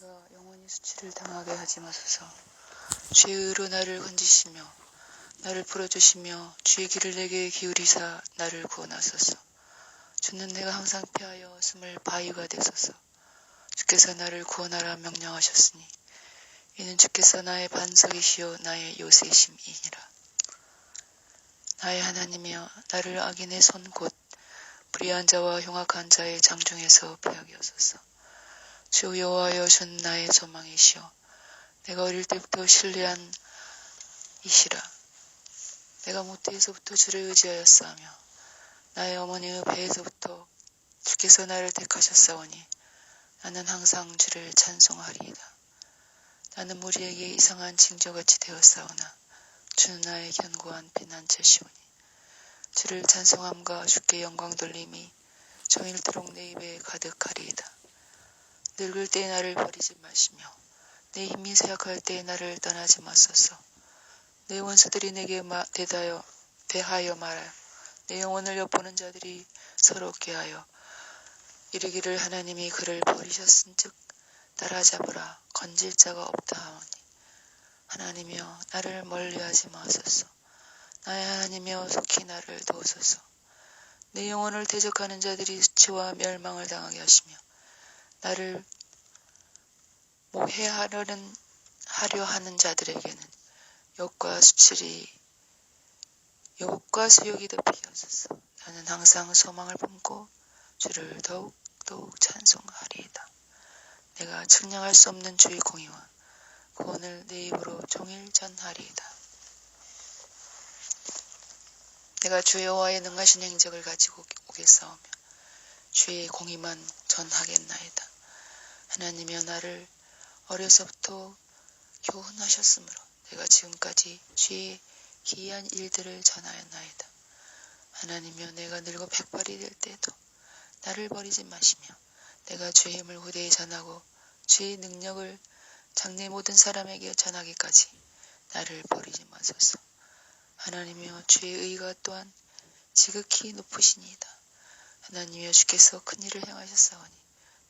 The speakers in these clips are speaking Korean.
내가 영원히 수치를 당하게 하지 마소서. 죄의로 나를 건지시며 나를 풀어주시며 주의 길을 내게 기울이사 나를 구원하소서. 주는 내가 항상 피하여 숨을 바위가 되소서. 주께서 나를 구원하라 명령하셨으니 이는 주께서 나의 반석이시요 나의 요새심이니라. 나의 하나님이여 나를 악인의 손 곧 불의한 자와 흉악한 자의 장중에서 피하게 하소서. 주 여호와여 준 나의 소망이시여 내가 어릴 때부터 신뢰한 이시라. 내가 모태에서부터 주를 의지하였사하며 나의 어머니의 배에서부터 주께서 나를 택하셨사오니 나는 항상 주를 찬송하리이다. 나는 무리에게 이상한 징조같이 되었사오나 주는 나의 견고한 피난처시오니 주를 찬송함과 주께 영광 돌림이 종일토록 내 입에 가득하리이다. 늙을 때 나를 버리지 마시며 내 힘이 쇠약할 때 나를 떠나지 마소서. 내 원수들이 내게 마, 대하여 대하여 말하여 내 영혼을 엿보는 자들이 서럽게 하여 이르기를 하나님이 그를 버리셨은즉 따라잡으라 건질 자가 없다 하오니 하나님이여 나를 멀리하지 마소서. 나의 하나님이여 속히 나를 도우소서. 내 영혼을 대적하는 자들이 수치와 멸망을 당하게 하시며 나를 모해하려는 하려 하는 자들에게는 욕과 수치리 욕과 수욕이 하소서. 나는 항상 소망을 품고 주를 더욱 더욱 찬송하리이다. 내가 측량할 수 없는 주의 공의와 구원을 내 입으로 종일 전하리이다. 내가 주 여호와의 능하신 행적을 가지고 오겠사오며 주의 공의만 전하겠나이다. 하나님여 나를 어려서부터 교훈하셨으므로 내가 지금까지 주의 기이한 일들을 전하였나이다. 하나님여 내가 늙어 백발이 될 때도 나를 버리지 마시며 내가 주의 힘을 후대에 전하고 주의 능력을 장래 모든 사람에게 전하기까지 나를 버리지 마소서. 하나님이여 주의 의가 또한 지극히 높으시니이다. 하나님이여 주께서 큰 일을 행하셨사오니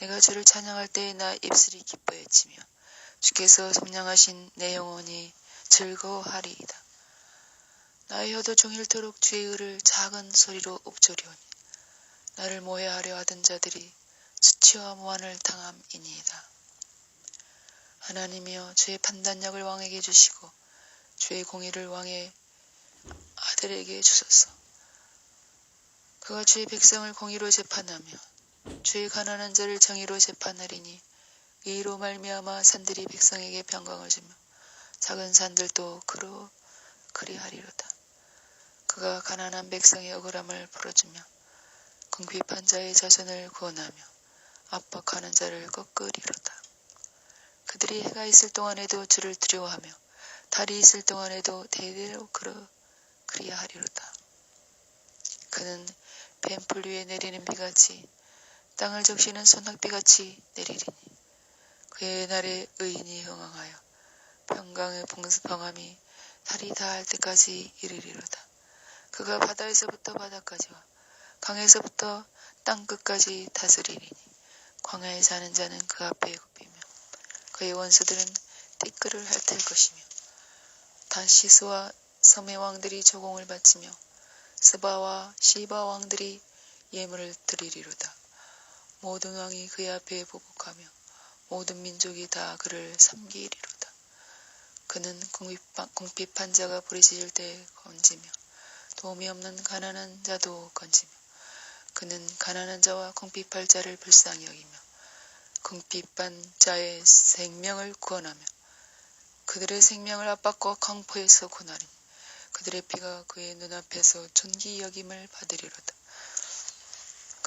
내가 주를 찬양할 때에 나 입술이 기뻐했지며 주께서 점령하신 내 영혼이 즐거워하리이다. 나의 혀도 종일토록 주의 의를 작은 소리로 읊조리오니 나를 모해하려 하던 자들이 수치와 무한을 당함이니이다. 하나님이여 주의 판단력을 왕에게 주시고 주의 공의를 왕의 아들에게 주소서. 그가 주의 백성을 공의로 재판하며 주의 가난한 자를 정의로 재판하리니 의로 말미암아 산들이 백성에게 평강을 주며 작은 산들도 그로 그리하리로다. 그가 가난한 백성의 억울함을 풀어주며 궁핍한 자의 자손을 구원하며 압박하는 자를 꺾으리로다. 그들이 해가 있을 동안에도 주를 두려워하며 달이 있을 동안에도 대대로 그러 그리하리로다. 그는 뱀풀 위에 내리는 비같이 땅을 적시는 소낙비같이 내리리니 그의 날에 의인이 흥황하여 평강의 봉수평함이 달이 다할 때까지 이르리로다. 그가 바다에서부터 바다까지와 강에서부터 땅 끝까지 다스리리니 광야에 사는 자는 그 앞에 굽히며 그의 원수들은 티끌을 핥을 것이며 다시스와 섬의 왕들이 조공을 바치며 스바와 시바 왕들이 예물을 드리리로다. 모든 왕이 그의 앞에 보복하며 모든 민족이 다 그를 섬기리로다. 그는 궁핍한 자가 부르짖을 때 건지며 도움이 없는 가난한 자도 건지며 그는 가난한 자와 궁핍할 자를 불쌍히 여기며 궁핍한 자의 생명을 구원하며 그들의 생명을 압박과 강포에서 구하리니 그들의 피가 그의 눈앞에서 존귀 여김을 받으리로다.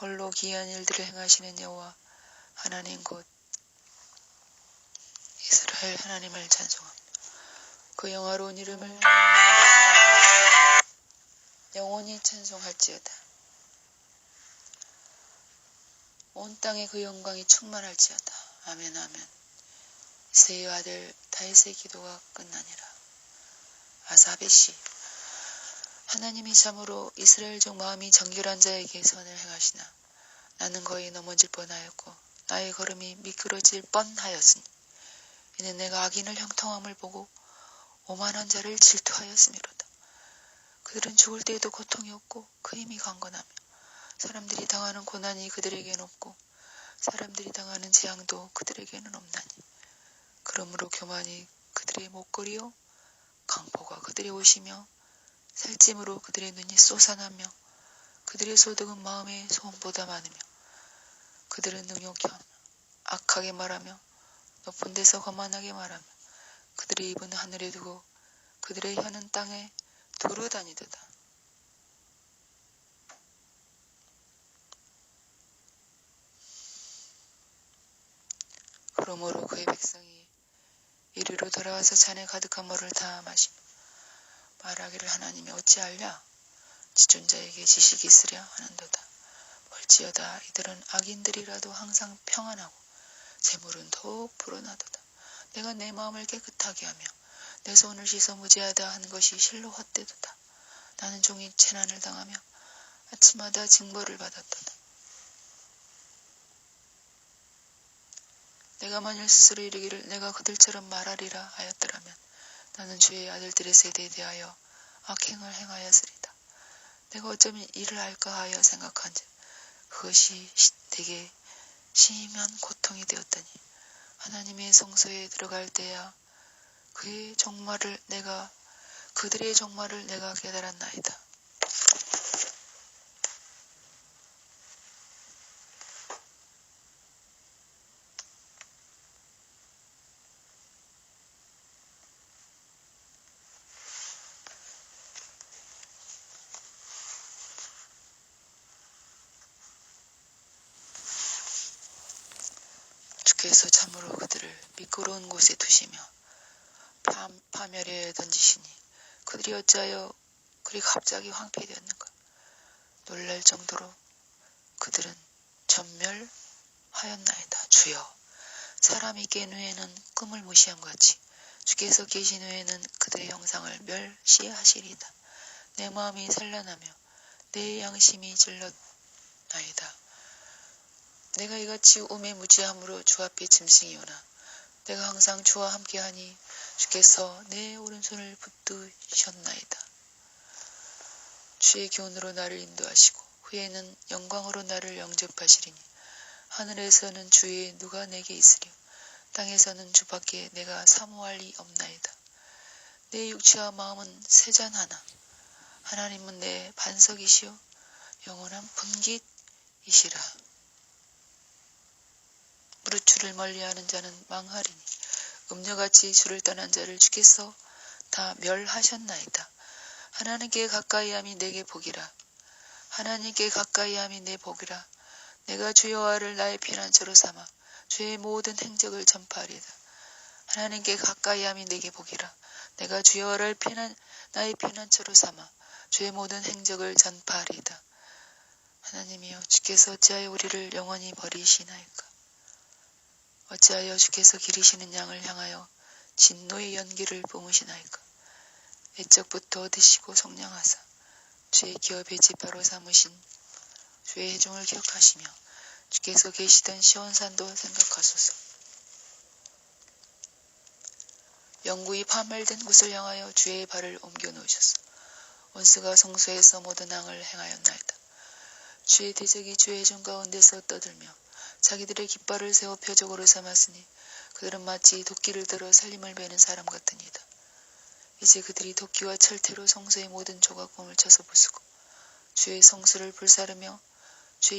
홀로 기이한 일들을 행하시는 여호와 하나님 곧 이스라엘 하나님을 찬송합니다. 그 영화로운 이름을 영원히 찬송할지어다. 온 땅에 그 영광이 충만할지어다. 아멘 아멘. 이세의 아들 다윗의 기도가 끝나니라. 아사베 시 하나님이 참으로 이스라엘 중 마음이 정결한 자에게 선을 행하시나 나는 거의 넘어질 뻔하였고 나의 걸음이 미끄러질 뻔하였으니 이는 내가 악인을 형통함을 보고 오만한 자를 질투하였음이로다. 그들은 죽을 때에도 고통이 없고 그 힘이 강건하며 사람들이 당하는 고난이 그들에게는 없고 사람들이 당하는 재앙도 그들에게는 없나니 그러므로 교만이 그들의 목걸이요 강포가 그들의 옷이며 살찜으로 그들의 눈이 쏘산하며 그들의 소득은 마음의 소음보다 많으며 그들은 능욕하며 악하게 말하며 높은 데서 거만하게 말하며 그들의 입은 하늘에 두고 그들의 혀는 땅에 두루 다니도다. 그러므로 그의 백성이 이리로 돌아와서 잔에 가득한 물을 다 마시며 말하기를 하나님이 어찌하랴 지존자에게 지식이 있으랴 하는도다. 볼지어다 이들은 악인들이라도 항상 평안하고 재물은 더욱 불어나도다. 내가 내 마음을 깨끗하게 하며 내 손을 씻어 무지하다 하는 것이 실로 헛되도다. 나는 종일 재난을 당하며 아침마다 징벌을 받았도다. 내가 만일 스스로 이르기를 내가 그들처럼 말하리라 하였더라면 나는 주의 아들들의 세대에 대하여 악행을 행하였으리다. 내가 어쩌면 이를 할까 하여 생각한즉 그것이 되게 심한 고통이 되었더니 하나님의 성소에 들어갈 때야 그의 종말을 내가 그들의 종말을 내가 깨달았나이다. 주께서 참으로 그들을 미끄러운 곳에 두시며 파, 파멸에 던지시니 그들이 어찌하여 그리 갑자기 황폐되었는가? 놀랄 정도로 그들은 전멸하였나이다. 주여 사람이 깬 후에는 꿈을 무시함 같이 주께서 계신 후에는 그들의 형상을 멸시하시리다. 내 마음이 산란하며 내 양심이 질렀나이다 내가 이같이 우매무지함으로 주 앞에 짐승이 오나 내가 항상 주와 함께하니 주께서 내 오른손을 붙드셨나이다. 주의 교훈으로 나를 인도하시고 후에는 영광으로 나를 영접하시리니 하늘에서는 주의 누가 내게 있으려 땅에서는 주밖에 내가 사모할 리 없나이다. 내 육체와 마음은 세잔 하나 하나님은 내 반석이시요 영원한 분깃이시라. 무릇 주를 멀리하는 자는 망하리니 음녀같이 주를 떠난 자를 주께서 다 멸하셨나이다. 하나님께 가까이함이 내게 복이라. 하나님께 가까이함이 내 복이라. 내가 주 여호와를 나의 피난처로 삼아 주의 모든 행적을 전파하리다. 하나님께 가까이함이 내게 복이라. 내가 주 여호와를 피난 나의 피난처로 삼아 주의 모든 행적을 전파하리다. 하나님이여 주께서 어찌하여 우리를 영원히 버리시나이까. 어찌하여 주께서 기르시는 양을 향하여 진노의 연기를 뿜으시나이까. 애적부터 드시고 성량하사 주의 기업의 지파로 삼으신 주의 해종을 기억하시며 주께서 계시던 시온산도 생각하소서. 영구히 파멸된 곳을 향하여 주의 발을 옮겨 놓으셨소. 원수가 성소에서 모든 항을 행하였나이다. 주의 대적이 주의 종 가운데서 떠들며 자기들의 깃발을 세워 표적으로 삼았으니 그들은 마치 도끼를 들어 살림을 베는 사람 같으니다. 이제 그들이 도끼와 철퇴로 성소의 모든 조각공을 쳐서 부수고 주의 성수를 불사르며